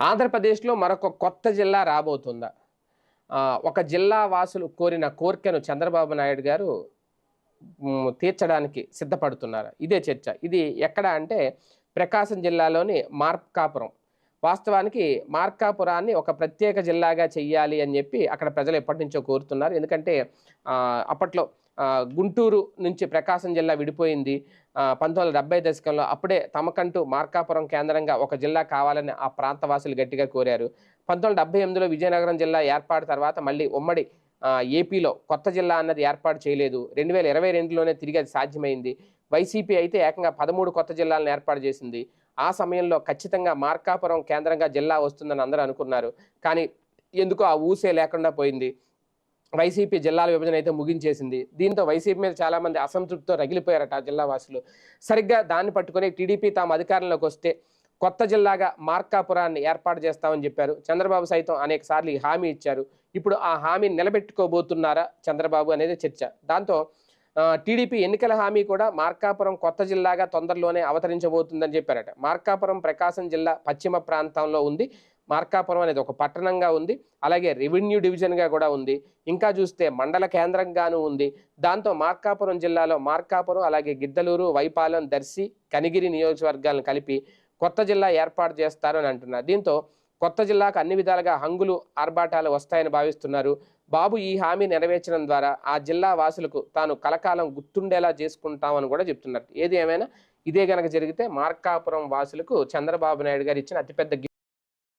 ఆంధ్రప్రదేశ్లో మరొక కొత్త జిల్లా రాబోతుందా? ఒక జిల్లా వాసులు కోరిన కోరికను చంద్రబాబు నాయుడు గారు తీర్చడానికి సిద్ధపడుతున్నారు. ఇదే చర్చ. ఇది ఎక్కడ అంటే ప్రకాశం జిల్లాలోని మార్కాపురం. వాస్తవానికి మార్కాపురాన్ని ఒక ప్రత్యేక జిల్లాగా చెయ్యాలి అని చెప్పి అక్కడ ప్రజలు ఎప్పటి నుంచో కోరుతున్నారు. ఎందుకంటే అప్పట్లో గుంటూరు నుంచి ప్రకాశం జిల్లా విడిపోయింది. పంతొమ్మిది వందల డెబ్బై దశకంలో అప్పుడే తమకంటూ మార్కాపురం కేంద్రంగా ఒక జిల్లా కావాలని ఆ ప్రాంతవాసులు గట్టిగా కోరారు. పంతొమ్మిది వందల డెబ్బై ఎనిమిదిలో విజయనగరం జిల్లా ఏర్పాటు తర్వాత మళ్ళీ ఉమ్మడి ఏపీలో కొత్త జిల్లా అన్నది ఏర్పాటు చేయలేదు. రెండు వేల ఇరవై రెండులోనే తిరిగి అది సాధ్యమైంది. వైసీపీ అయితే ఏకంగా పదమూడు కొత్త జిల్లాలను ఏర్పాటు చేసింది. ఆ సమయంలో ఖచ్చితంగా మార్కాపురం కేంద్రంగా జిల్లా వస్తుందని అందరూ అనుకున్నారు. కానీ ఎందుకో ఆ ఊసే లేకుండా పోయింది. వైసీపీ జిల్లాల విభజన అయితే ముగించేసింది. దీంతో వైసీపీ మీద చాలామంది అసంతృప్తితో రగిలిపోయారట జిల్లావాసులు సరిగ్గా దాన్ని పట్టుకొని టీడీపీ తాము అధికారంలోకి వస్తే కొత్త జిల్లాగా మార్కాపురాన్ని ఏర్పాటు చేస్తామని చెప్పారు. చంద్రబాబు సైతం అనేక సార్లు ఈ హామీ ఇచ్చారు. ఇప్పుడు ఆ హామీని నిలబెట్టుకోబోతున్నారా చంద్రబాబు అనేది చర్చ. దాంతో టీడీపీ ఎన్నికల హామీ కూడా మార్కాపురం కొత్త జిల్లాగా తొందరలోనే అవతరించబోతుందని చెప్పారట. మార్కాపురం ప్రకాశం జిల్లా పశ్చిమ ప్రాంతంలో ఉంది. మార్కాపురం అనేది ఒక పట్టణంగా ఉంది. అలాగే రెవెన్యూ డివిజన్గా కూడా ఉంది. ఇంకా చూస్తే మండల కేంద్రంగాను ఉంది. దాంతో మార్కాపురం జిల్లాలో మార్కాపురం అలాగే గిద్దలూరు వైపాలెం దర్శి కనిగిరి నియోజకవర్గాలను కలిపి కొత్త జిల్లా ఏర్పాటు చేస్తారు అని అంటున్నారు. దీంతో కొత్త జిల్లాకు అన్ని విధాలుగా హంగులు ఆర్భాటాలు వస్తాయని భావిస్తున్నారు. బాబు ఈ హామీ నెరవేర్చడం ద్వారా ఆ జిల్లా వాసులకు తాను కలకాలం గుర్తుండేలా చేసుకుంటామని కూడా చెప్తున్నారు. ఏది ఏమైనా ఇదే గనక జరిగితే మార్కాపురం వాసులకు చంద్రబాబు నాయుడు గారు ఇచ్చిన అతిపెద్ద